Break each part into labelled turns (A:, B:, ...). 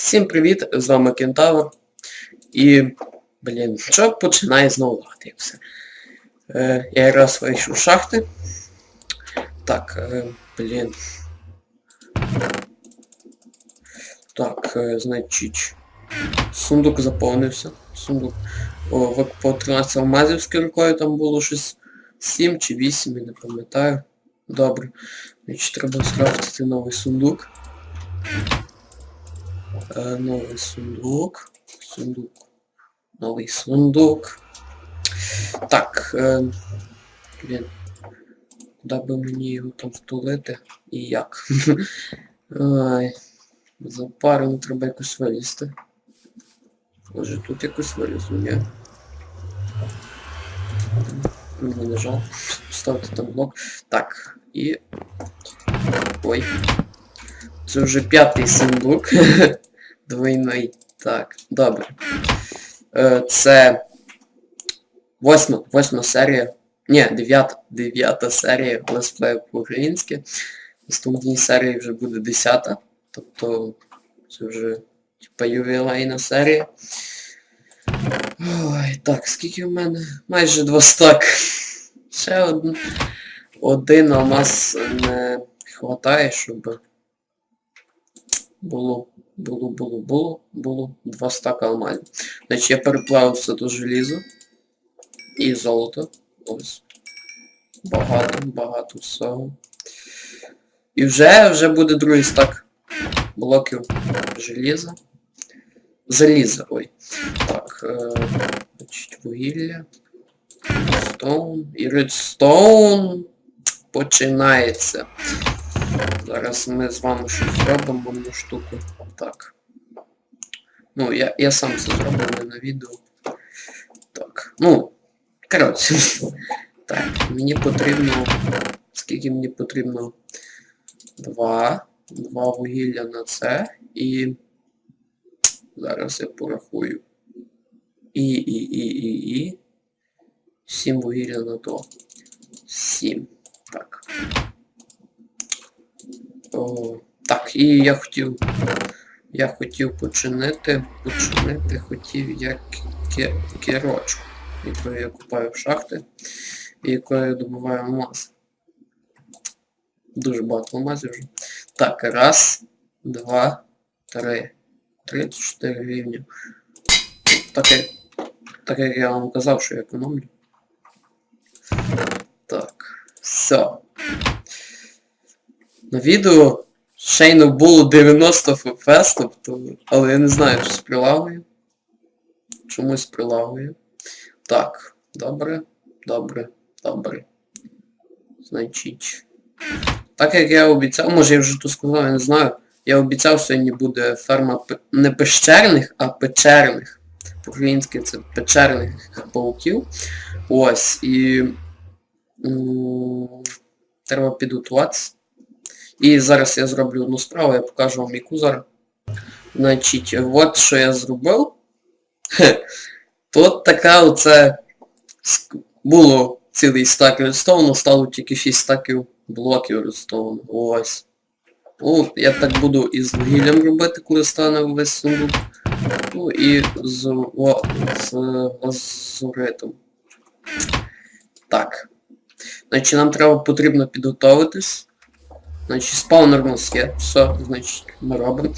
A: Всім привіт, з вами Кентавр. І, блін, що починає знову лагати, все. Е, я раз вийшов шахти. Так, е, блін. Так, е, значить. Сундук заповнився. Сундук. О, викупав 13 алмазів кіркою, там було щось 7 чи 8, я не пам'ятаю. Добре. Значить, треба скрафтити новий сундук. Е, новий сундук. Сундук. Новий сундук. Так. Е, блін. Куди би мені його там втулити? І як? За пару треба якось вилізти. Може тут якось вилізу, ні? Мені не жалко. Ставити там блок. Так, і... Ой. Це вже п'ятий сундук. Двойний. Так, добре. Е, Це восьма, восьма серія. Ні, дев'ята. Дев'ята серія летсплею по-українськи. Наступній серії вже буде десята. Тобто це вже типа ювілейна серія. Ой, так, скільки в мене? Майже два стак. Ще один. Один алмаз не хватає, щоб було, було, було, було, було два стака алмазів. Значить я переплавив все до желіза. І золото. Ось. Багато, багато всього. І вже, вже буде другий стак блоків желіза. Заліза, ой. Так, е, вугілля. Стоун. І редстоун починається. Зараз ми з вами щось зробимо одну штуку. Так. Ну, я, я сам це зроблю не на відео. Так. Ну, коротше. Так, мені потрібно... Скільки мені потрібно? Два. Два вугілля на це. І... Зараз я порахую. І, і, і, і, і. Сім вугілля на то. Сім. Так. О, так, і я хотів... Я хотів починити, починити хотів я керочку, якою я купаю в шахти, і якою я добуваю алмаз. Дуже багато алмазів вже. Так, раз, два, три. 34 рівня. Так так як я вам казав, що я економлю. Так, все. На відео Шейно було 90 FPS, тобто, але я не знаю, чи сприлагує. Чомусь прилагує. Так, добре, добре, добре. Значить. Так як я обіцяв, може я вже тут сказав, я не знаю. Я обіцяв, сьогодні буде ферма не пещерних, а печерних. По-українськи це печерних пауків. Ось, і треба підготуватися. І зараз я зроблю одну справу, я покажу вам яку зараз. Значить, от що я зробив. Хе. Тут така оце було цілий стак редстоуну, стало тільки 6 стаків блоків редстоуну. Ось. Ну, я так буду і з вугіллям робити, коли стане весь сундук. Ну і з, о, з лазуритом. Так. Значить, нам треба потрібно підготовитись. Значить, спаунер у нас є. Все, значить, ми робимо.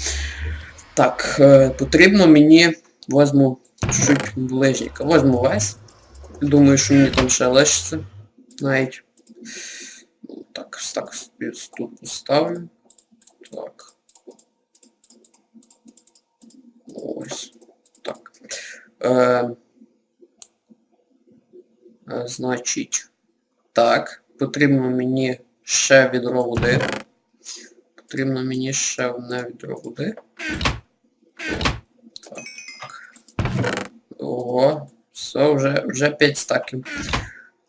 A: Так, е, потрібно мені возьму чуть ближника. Возьму весь. Думаю, що мені там ще лишиться. Навіть. Ну, так, так собі тут поставлю. Так. Ось. Так. Е, е, значить. Так. Потрібно мені ще відро води. Потрібно мені ще одне відро води. Так. Ого. Все, вже, вже 5 стаків.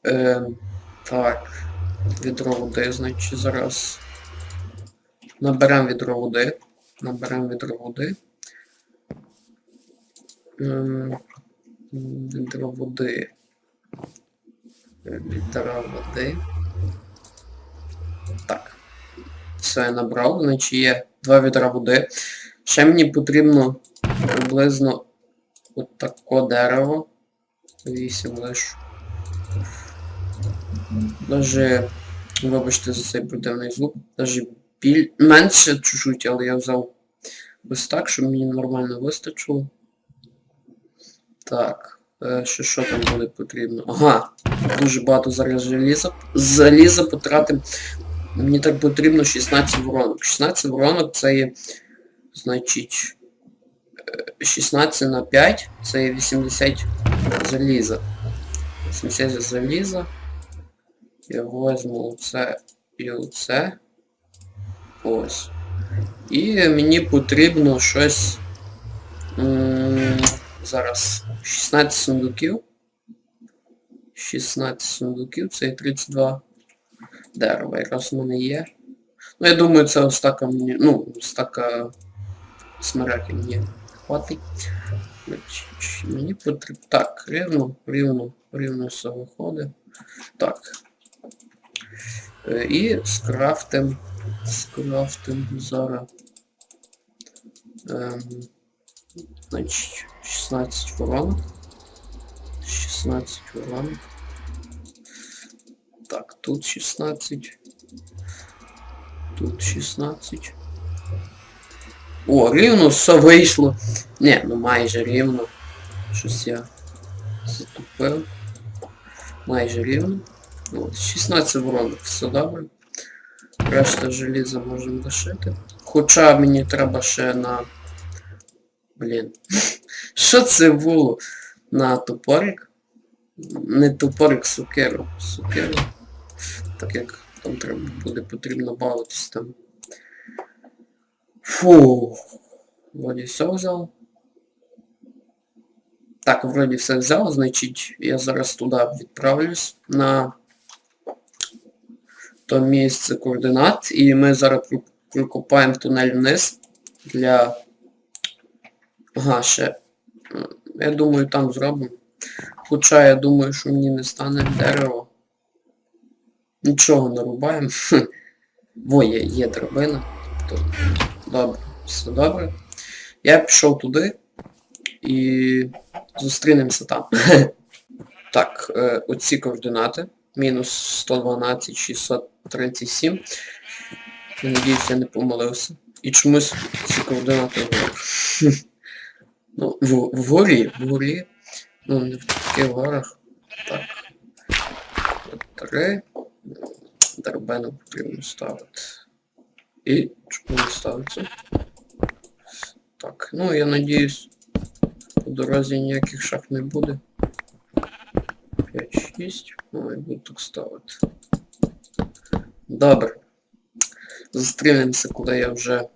A: Е, так. Відро води, значить, зараз. Наберемо відро води. Наберемо відро води. Ем, Відро води. Відро води. Так. Все, я набрав, значить є два відра води. Ще мені потрібно приблизно от тако дерево. 8 лише. Даже, вибачте за цей противний звук, даже біль... менше чуть-чуть, але я взяв ось так, щоб мені нормально вистачило. Так, е, що, що там буде потрібно? Ага, дуже багато зараз желіза. Заліза потратим. Мені так потрібно 16 воронок. 16 воронок це є, значить, е, 16 на 5, це є 80 заліза. 80 заліза. Я возьму оце і оце. Ось. І мені потрібно щось. Зараз 16 сундуків. 16 сундуків, це і 32 дерева, якраз в мене є. Ну, я думаю, це ось така мені. Ну, ось така смереки мені хватить. Мені потрібно. Так, рівно, рівно, рівно все виходить. Так. Е, І скрафтим. Скрафтим зараз. Ем, значить, 16 воронок. 16 воронок. Тут 16. Тут 16. О, рівно все вийшло. Не, ну майже рівно. Щось я затупив. Майже рівно. Ну, От, 16 воронок, все добре. Решта желіза можемо лишити. Хоча мені треба ще на... Блін. Що це було? На топорик? Не топорик, сукеру. Сукеру. Так як там треба буде потрібно бавитись там. Фу. Вроді все взяв. Так, вроді все взяв, значить я зараз туди відправлюсь на то місце координат. І ми зараз прокопаємо тунель вниз для... Ага, ще. Я думаю, там зробимо. Хоча я думаю, що мені не стане дерево. Нічого не рубаємо. Во, є, є драбина. То, добре, все добре. Я пішов туди і зустрінемося там. так, е, оці координати. Мінус 112, 637. Я надіюсь, я не помилився. І чомусь ці координати вгорі. ну, в, вгорі, вгорі. Ну, не в таких горах. Так. Три. Дербену потрібно ставити. І чому не ставиться? Так, ну я надіюсь, по дорозі ніяких шах не буде. 5-6. Ну, і буду так ставити. Добре. Зустрінемося, коли я вже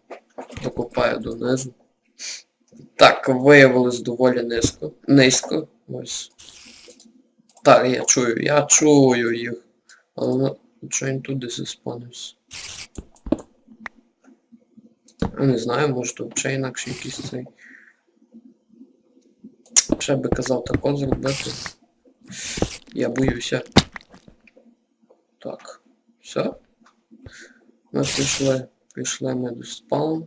A: докопаю донизу. Так, виявилось доволі низько. Низько. Ось. Так, я чую, я чую їх. Але чого туди заспавнився. Я не знаю, може тут ще інакше якийсь цей. Ще би казав тако зробити. Я боюся. Так. Все. Ми прийшли. Прийшли ми до спаун.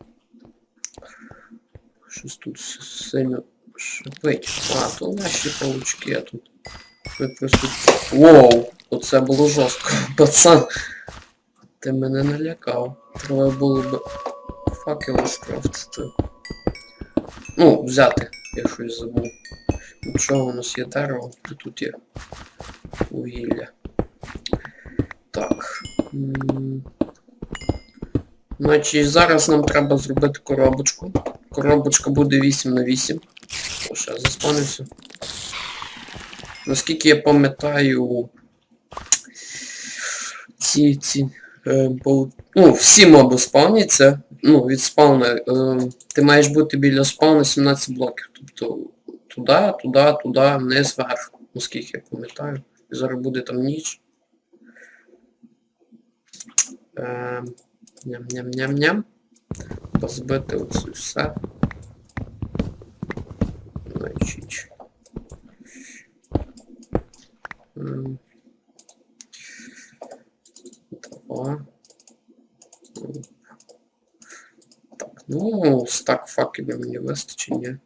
A: Щось тут сильно шипить. А, то наші паучки, а тут. Воу! Оце було жорстко. Пацан. Ти мене налякав. Треба було б факел скрафтити. Ну, взяти, я щось забув. Нічого, у нас є дерево, тут є вугілля. Так. Значить, зараз нам треба зробити коробочку. Коробочка буде 8 на 8. О, ще заспанився. Наскільки я пам'ятаю, ці, ці, е, пау- ну, всі моби спавняться, ну, від спавна, е, ти маєш бути біля спавна 17 блоків, тобто туди, туди, туди, вниз, вверх, наскільки я пам'ятаю. І зараз буде там ніч. Е, ням-ням-ням-ням. Позбити оце все. Значить. М. Два. М. Так, Ну, стак факелів мені вистачить, ні.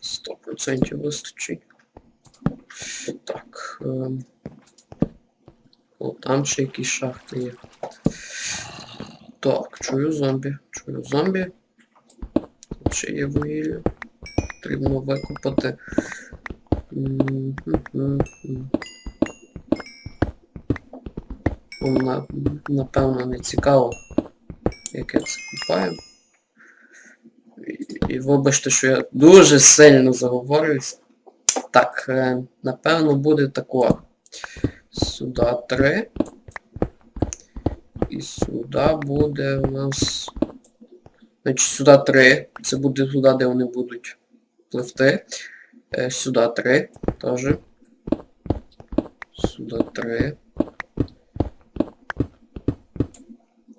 A: 100% вистачить. Так. ем. О, там ще якісь шахти є. Так, чую зомбі. Чую зомбі. Тут ще є вугілля. Потрібно. Ну, на- Напевно, не цікаво, як я це купаю. І, вибачте, що я дуже сильно заговорююсь. Так, е, напевно, буде тако. Сюди 3. І сюди буде у нас. Значить, сюди 3. Це буде туди, де вони будуть пливти. Е, сюди 3 теж. Сюди 3.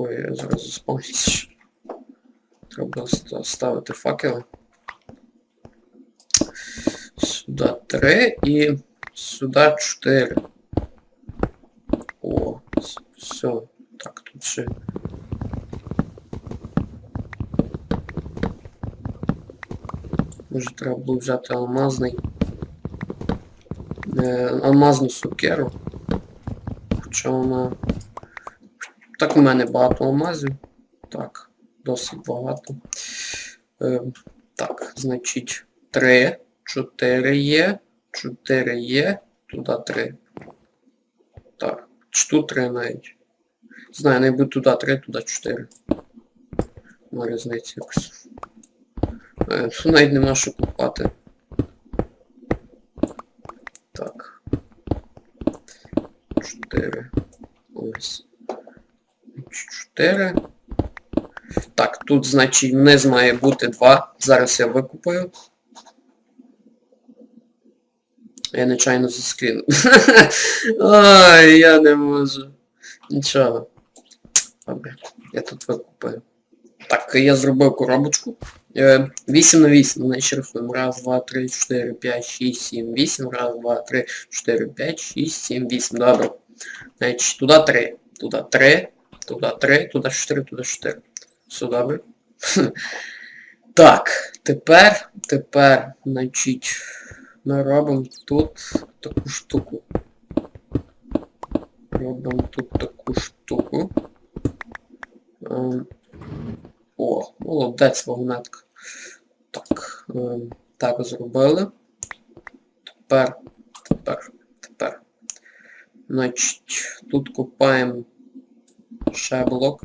A: Ой, я зараз заспомнюсь. Треба ставити факели. Сюди 3 і сюди 4. О, все. Так, тут ще. Може треба було взяти алмазний. Е, алмазну сукеру. Хоча вона. Так у мене багато алмазів. Так, досить багато. Е, так, значить, 3, 4 є, 4 є, туди 3. Так, тут 3 навіть. Знаю, найбудь туди 3, туди 4. На різниці якось. Е, тут навіть нема що купати. Так. 4. Ось. 4. Так, тут, значить, вниз має бути 2. Зараз я викупаю. Я нечайно заскрінув. Ой, я не можу. Нічого. Добре, я тут викупаю. Так, я зробив коробочку. Е, 8 на 8, значить рахуємо. Раз, два, три, 4, 5, 6, 7, 8. Раз, два, три, 4, 5, 6, 7, 8. Добре. Значить, туди 3. Туди 3, туди 3, туди 4, туди 4. Все добре. Так, тепер, тепер, значить, ми робимо тут таку штуку. Робимо тут таку штуку. Ем, О, молодець вагонетка. Так, ем, так зробили. Тепер, тепер, тепер. Значить, тут купаємо ще блок.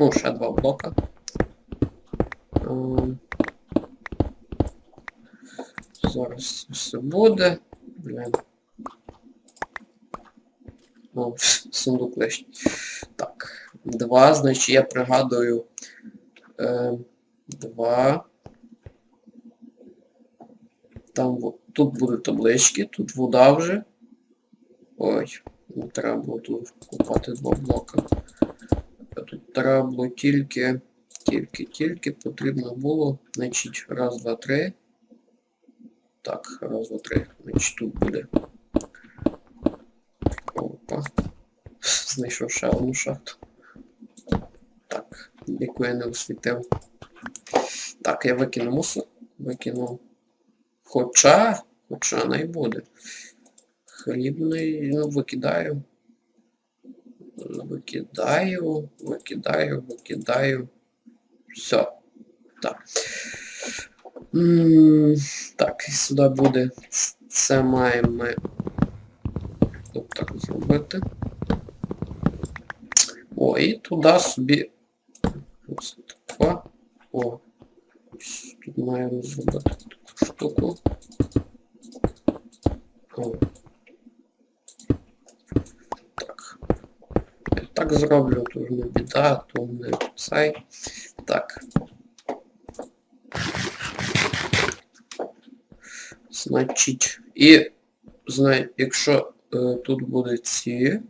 A: Ну, ще два блока. Ем, Зараз все буде. Блін. О, сундук лишній. Так. Два, значить я пригадую. Е, два. Там тут будуть таблички, тут вода вже. Ой, треба було тут купати два блока. Треба тільки, тільки, тільки потрібно було, значить, раз, два, три. Так, раз, два, три. Значить, тут буде. Опа. Знайшов ще одну шахту. Так, яку я не освітив. Так, я викину мусор. Викину. Хоча, хоча не буде. Хлібний, ну, викидаю. Викидаю, викидаю, викидаю. Все. Так. Так, і сюди буде. Це маємо ми так зробити. О, і туди собі. Ось тако. О. Ось Тут маємо зробити таку штуку. О. Так. Я так зроблю, то не біда, то не цей. Так. Значить, і знає, якщо е, тут будуть ці,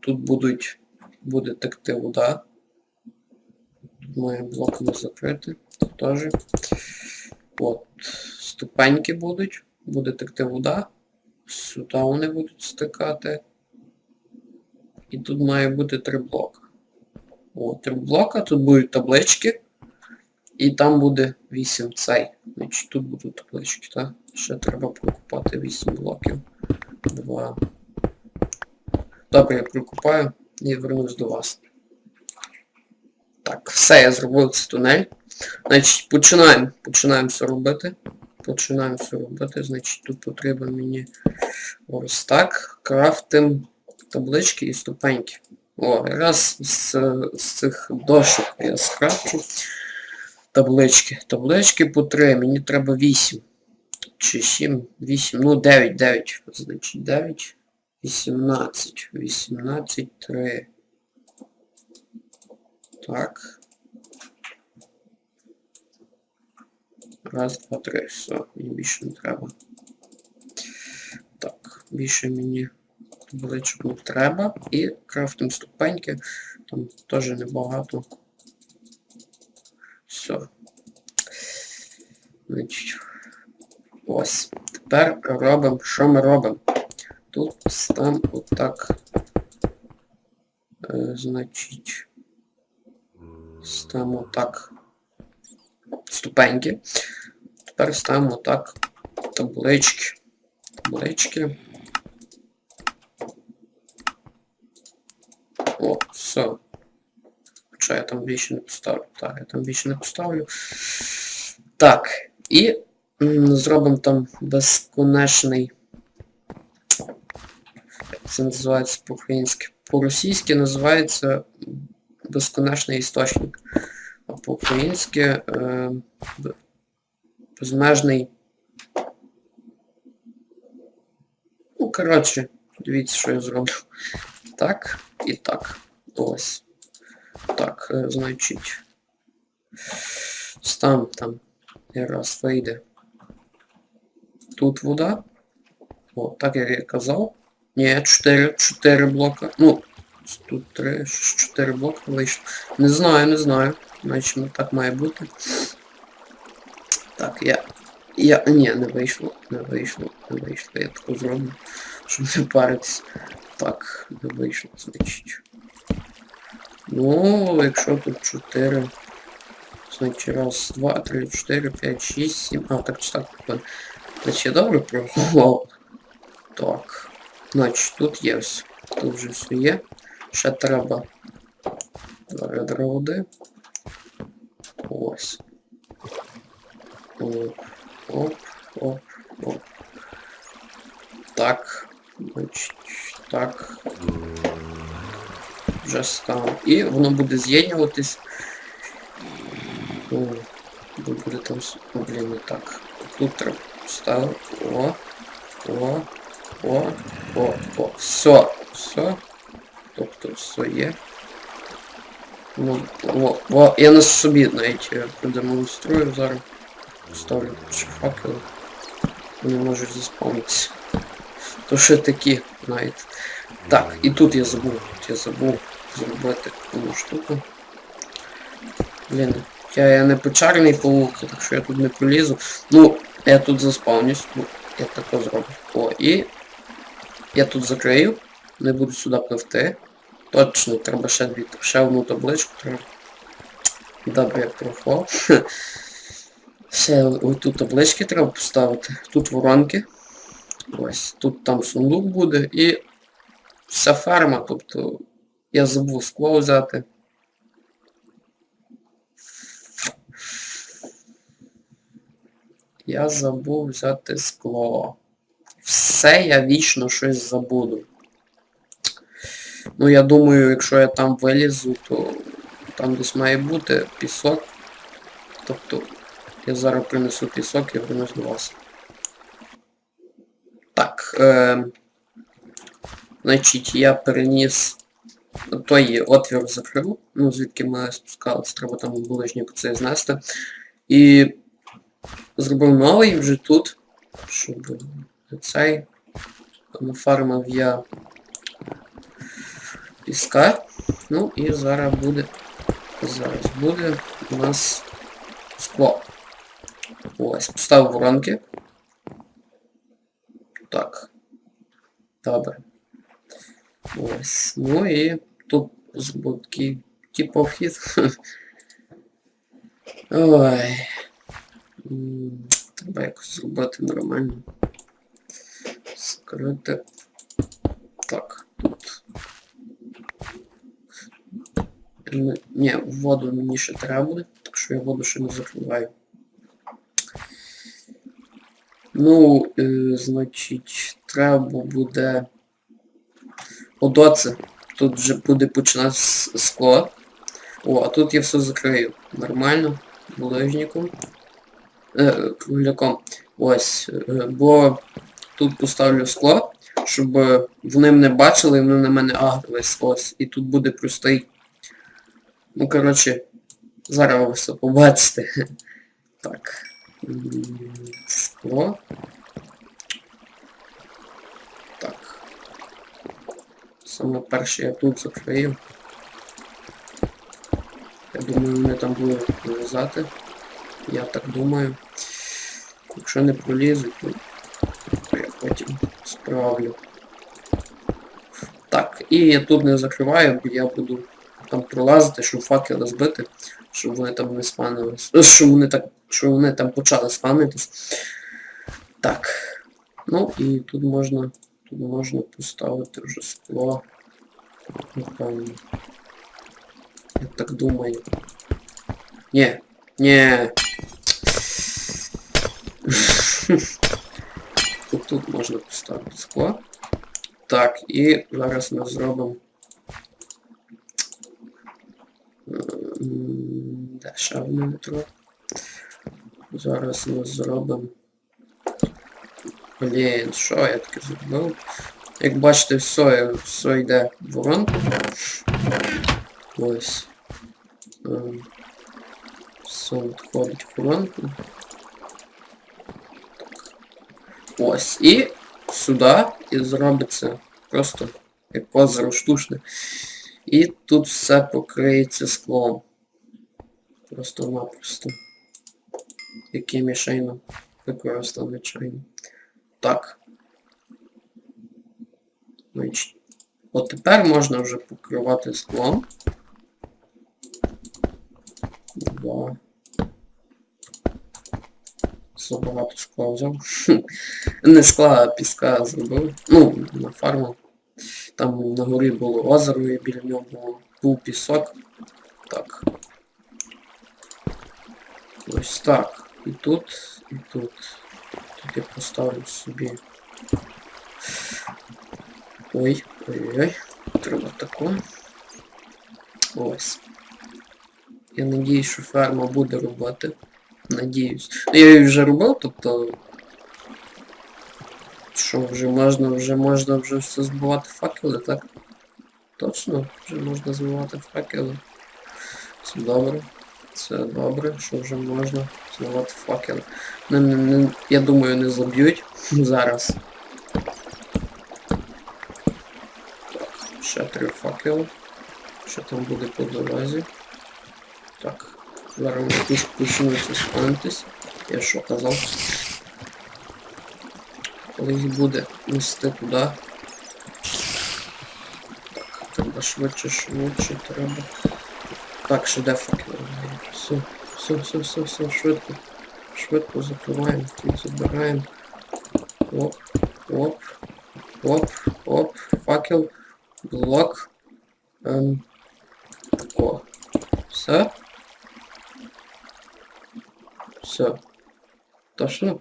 A: тут будуть, буде текти вода. Тут має блок не закрити. Тут теж. От, ступеньки будуть, буде текти вода. Сюди вони будуть стикати. І тут має бути три блока. О, три блока, тут будуть таблички. І там буде 8 цей. Значить, тут будуть таблички, так? Ще треба прокупати 8 блоків. 2. Добре, я прокупаю і вернусь до вас. Так, все, я зробив цей тунель. Значить, починаємо. Починаємо все робити. Починаємо все робити. Значить, тут потрібен мені ось так. Крафтим таблички і ступеньки. О, раз з, з цих дошок я скрафчу. Таблички. Таблички по 3. Мені треба 8. Чи 7, 8, ну 9, 9. Значить 9. 18. 18, 3. Так. Раз, два, три. Все, мені більше не треба. Так, більше мені не треба. І крафтим ступеньки. Там теж небагато. Все. Значить. Ось. Тепер робимо, що ми робимо? Тут там отак. Е, значить. Ставимо так ступеньки. Тепер ставимо так таблички. Таблички. Все. Хоча я там більше не поставлю. Так, я там більше не поставлю. Так, і зробимо там безконечний. Це називається по-українськи? По-російськи називається безконечний істочник. А по-українськи е, безмежний. Ну, коротше, дивіться, що я зроблю. Так і так. Ось. Так, е, значить. Там, там. Раз вийде. Тут вода. О, так як я казав. Ні, 4, 4 блока. Ну, тут 3, 4 блока вийшло. Не знаю, не знаю. Значить, так має бути. Так, я... Я... Ні, не вийшло, не вийшло, не вийшло. Я таку зроблю, щоб не паритись. Так, не вийшло, значить. Ну, якщо тут 4. Значить, раз, два, три, чотири, п'ять, шість, сім. А, так чи так. Значить, я добре прорахував. Так. Значить, тут є все. Тут вже все є. Ще треба два ведра води. Ось. Оп, оп, оп, оп. Так. Значить, так. Вже став. І воно буде з'єднуватись. О, буде там... блін, не так. Тут треба ставити. О, о, о, о, о. Все, все. Тобто все є. Ну, о, о, я на собі навіть е, продемонструю зараз. Ставлю ще факели. Вони можуть заспавнитися. То ще такі, навіть. Так, і тут я забув. Тут я забув зробити одну штуку. Блін, я, я не печерний паук, так що я тут не пролізу. Ну, я тут заспавнюсь. Ну, я тако зроблю. О, і я тут закрию. Не буду сюди пливти. Точно, треба ще дві, ще одну табличку треба. Добре, я прохав. Ще тут таблички треба поставити. Тут воронки. Ось, тут там сундук буде і вся ферма, тобто я забув скло взяти. Я забув взяти скло. Все я вічно щось забуду. Ну я думаю, якщо я там вилізу, то там десь має бути пісок. Тобто я зараз принесу пісок і вернусь до вас. Так. Е, значить, я переніс той отвір закрив, ну звідки ми спускалися, треба там булижню це знести. І зробив новий вже тут, щоб цей нафармив я піска. Ну і зараз буде. Зараз буде у нас скло. Ось, поставив воронки. Так. Добре. Ось. Ну і тут такий типу вхід. Ой. Треба якось зробити нормально. Скрити. Так, тут. Ні, воду мені ще треба буде, так що я воду ще не закриваю. Ну, е, значить, треба буде. Одоце. Тут вже буде починати скло. О, а тут я все закрию. Нормально. Булижником. Е, кругляком. Ось. Е, бо тут поставлю скло, щоб вони мене бачили і вони на мене агрились. Ось. І тут буде простий. Ну, коротше, зараз ви все побачите. Так. Скло. Так. Саме перше я тут закрию. Я думаю, вони там будуть вилізати. Я так думаю. Якщо не пролізуть, то то я потім справлю. Так, і я тут не закриваю, бо я буду там пролазити, щоб факели збити, щоб вони там не спанились. Е, Щоб вони так. Щоб вони там почали спанитись. Так. Ну і тут можна. Можна поставити вже скло. Напевно. Я так думаю. Ні. Ні. Тут, можна поставити скло. Так, і зараз ми зробимо. М, Де ще одне метро? Зараз ми зробимо. Блін, що я таке зробив? Як бачите, все, все йде в воронку. Ось. Ем, Все відходить в воронку. Ось. І сюди і зробиться просто як озеро штучне. І тут все покриється склом. Просто-напросто. Який мішейно використаний чайно. Так. От тепер можна вже покривати склом. Два. Забагато скла взяв. Не скла, а піска зробив. Ну, на фарму. Там на горі було озеро і біля нього було, був пісок. Так. Ось так. І тут, і тут. Тут я поставлю собі. Ой, ой-ой. Треба тако. Ось. Я надіюсь, що ферма буде робити. Надіюсь. Ну, я її вже робив, тобто. Що, вже можна, вже можна вже все збивати факели, так? Точно, вже можна збивати факели. Це добре. Це добре, що вже можна Збивати факели. Не, не, не, я думаю, не заб'ють зараз. Так, ще три факели. Що там буде по дорозі? Так. Зараз почнуться спавнитись. Я що казав? Коли їх буде нести туди. Так, треба швидше, швидше треба. Так, ще де факел? Все, все, все, все, все, швидко. Швидко закриваємо, тут забираємо. Оп, оп, оп, оп, факел, блок. Ем, тако. Все. Все. Точно?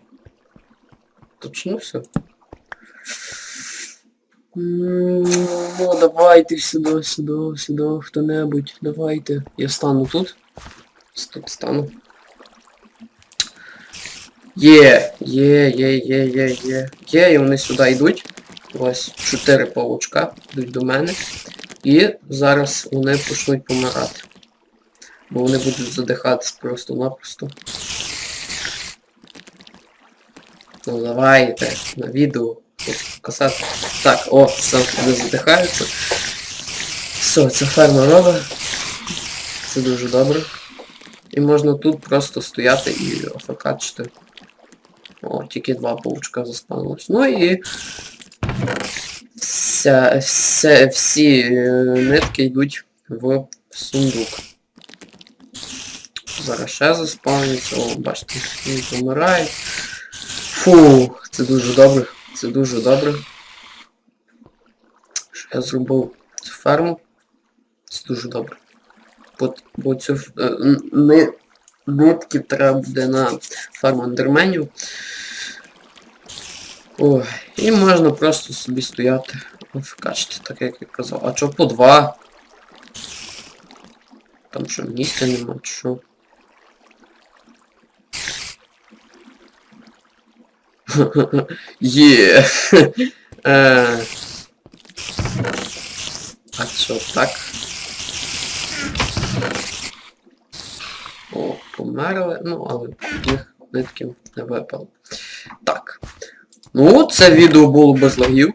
A: Точно все? Ну, давайте сюди, сюди, сюди, хто-небудь, давайте. Я стану тут. Тут стану. Є, є, є, є, є, є. Є, і вони сюди йдуть. Ось чотири павучка йдуть до мене. І зараз вони почнуть помирати. Бо вони будуть задихатись просто-напросто. Ну давайте, на відео. Показати. Так, о, все, вони задихаються. Все, це ферма робить. Це дуже добре. І можна тут просто стояти і офакачити. О, тільки два паучка заспавнилось. Ну і вся, вся, всі е, нитки йдуть в сундук. Зараз ще заспавниться, о, бачите, він помирає. Фу, це дуже добре. Це дуже добре. Що я зробив цю ферму. Це дуже добре. Бо, цю ф- е, н- нитки треба буде на ферму андерменів. Ой, і можна просто собі стояти. Качати, так як я казав. А чо по два? Там що, місця нема, що? Є. Е. А що так? О, померли, ну, але їх нитків не випало. Так. Ну, це відео було без лагів.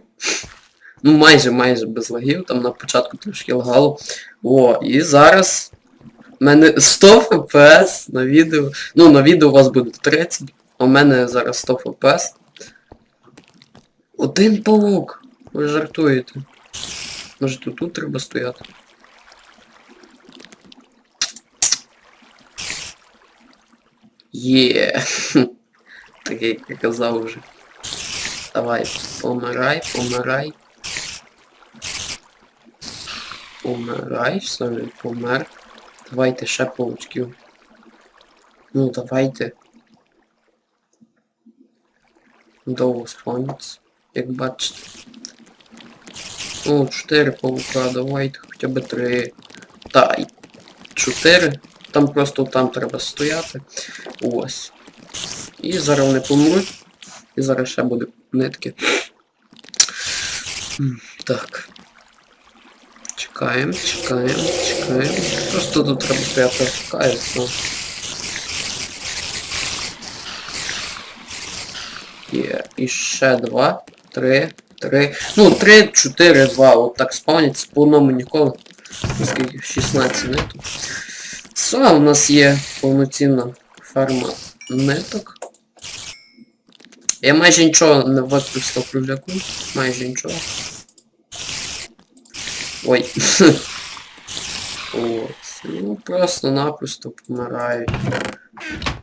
A: Ну, майже майже без лагів, там на початку трошки лагало. О, і зараз в мене 100 FPS на відео. Ну, на відео у вас буде 30, а в мене зараз 100 FPS. Один паук. Ви жартуєте. Може тут тут треба стояти? Є. Так я казав вже. Давай, помирай, помирай. Помирай, він помер. Давайте ще паучків. Ну, давайте. Довго спавниться, як бачите. О, 4 паука, давайте хоча б 3. Та, 4. Там просто там треба стояти. Ось. І зараз вони помруть. І зараз ще буде нитки. Так. Чекаємо, чекаємо, чекаємо. Просто тут треба стояти все. Є. І ще два, три, три. Ну, три, чотири, два. От так спавняться по одному ніколи. Скільки? 16 ниток. Все, у нас є повноцінна ферма ниток. Я майже нічого не використав кругляку. Майже нічого. Ой. Ось. Ну просто-напросто помирають.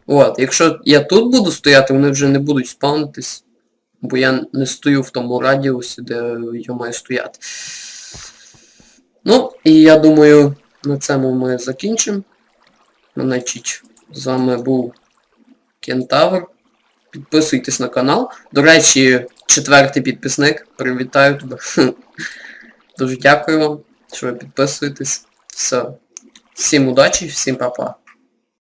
A: От, якщо я тут буду стояти, вони вже не будуть спавнитись. Бо я не стою в тому радіусі, де я маю стояти. Ну, і я думаю, на цьому ми закінчимо. Значить, з вами був Кентавр. Підписуйтесь на канал. До речі, четвертий підписник. Привітаю тебе. Дуже дякую вам, що ви підписуєтесь. Все. Всім удачі, всім па-па.